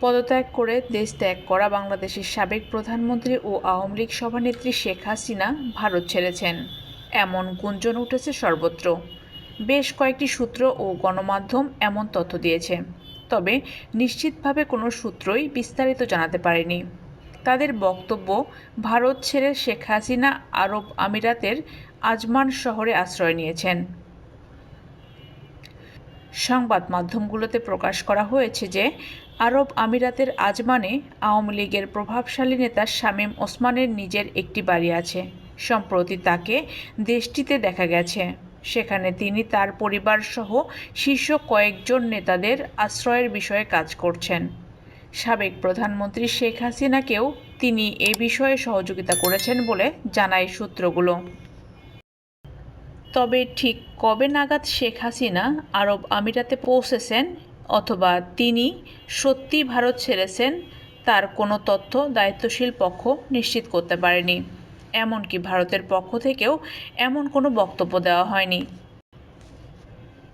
পদত্যাগ করে দেশ ত্যাগ করা বাংলাদেশের সাবেক প্রধানমন্ত্রী ও আওয়ামী লীগ সভানেত্রী শেখ হাসিনা ভারত ছেড়েছেন। এমন গুঞ্জন উঠেছে সর্বত্র। বেশ কয়েকটি সূত্র ও গণমাধ্যম এমন তথ্য দিয়েছে। তবে নিশ্চিতভাবে কোনো সূত্রই বিস্তারিত জানাতে পারেনি। তাদের বক্তব্য, ভারত ছেড়ে শেখ হাসিনা আরব আমিরাতের আজমান শহরে আশ্রয় নিয়েছেন। সংবাদ মাধ্যমগুলোতে প্রকাশ করা হয়েছে যে, আরব আমিরাতের আজমানে আওয়ামী লীগের প্রভাবশালী নেতা শামীম ওসমানের নিজের একটি বাড়ি আছে। সম্প্রতি তাকে দেশটিতে দেখা গেছে। সেখানে তিনি তার পরিবারসহ শীর্ষ কয়েকজন নেতাদের আশ্রয়ের বিষয়ে কাজ করছেন। সাবেক প্রধানমন্ত্রী শেখ হাসিনাকেও তিনি এ বিষয়ে সহযোগিতা করেছেন বলে জানায় সূত্রগুলো। তবে ঠিক কবে নাগাদ শেখ হাসিনা আরব আমিরাতে পৌঁছেছেন অথবা তিনি সত্যি ভারত ছেড়েছেন, তার কোনো তথ্য দায়িত্বশীল পক্ষ নিশ্চিত করতে পারেনি। এমনকি ভারতের পক্ষ থেকেও এমন কোনো বক্তব্য দেওয়া হয়নি।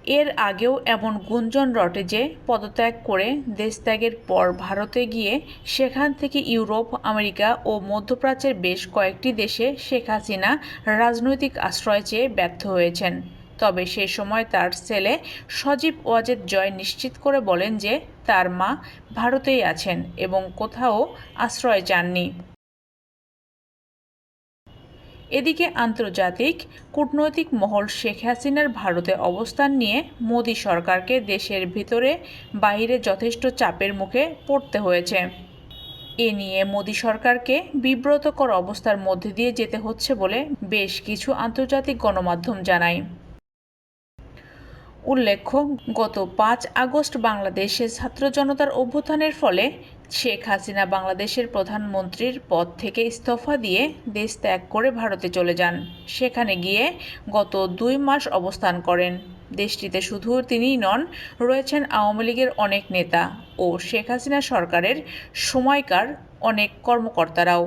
এর আগেও এমন গুঞ্জন রটে যে পদত্যাগ করে দেশত্যাগের পর ভারতে গিয়ে সেখান থেকে ইউরোপ, আমেরিকা ও মধ্যপ্রাচ্যের বেশ কয়েকটি দেশে শেখ হাসিনা রাজনৈতিক আশ্রয় চেয়ে ব্যর্থ হয়েছেন। তবে সে সময় তার ছেলে সজীব ওয়াজেদ জয় নিশ্চিত করে বলেন যে তার মা ভারতেই আছেন এবং কোথাও আশ্রয় চাননি। এদিকে আন্তর্জাতিক কূটনৈতিক মহল শেখ হাসিনার ভারতে অবস্থান নিয়ে মোদি সরকারকে দেশের ভিতরে বাইরে যথেষ্ট চাপের মুখে পড়তে হয়েছে। এ নিয়ে মোদী সরকারকে বিব্রতকর অবস্থার মধ্যে দিয়ে যেতে হচ্ছে বলে বেশ কিছু আন্তর্জাতিক গণমাধ্যম জানায়। উল্লেখ্য, গত পাঁচ আগস্ট বাংলাদেশে ছাত্র জনতার অভ্যুত্থানের ফলে শেখ হাসিনা বাংলাদেশের প্রধানমন্ত্রীর পদ থেকে ইস্তফা দিয়ে দেশ ত্যাগ করে ভারতে চলে যান। সেখানে গিয়ে গত দুই মাস অবস্থান করেন। দেশটিতে শুধু তিনিই নন, রয়েছেন আওয়ামী লীগের অনেক নেতা ও শেখ হাসিনা সরকারের সময়কার অনেক কর্মকর্তারাও।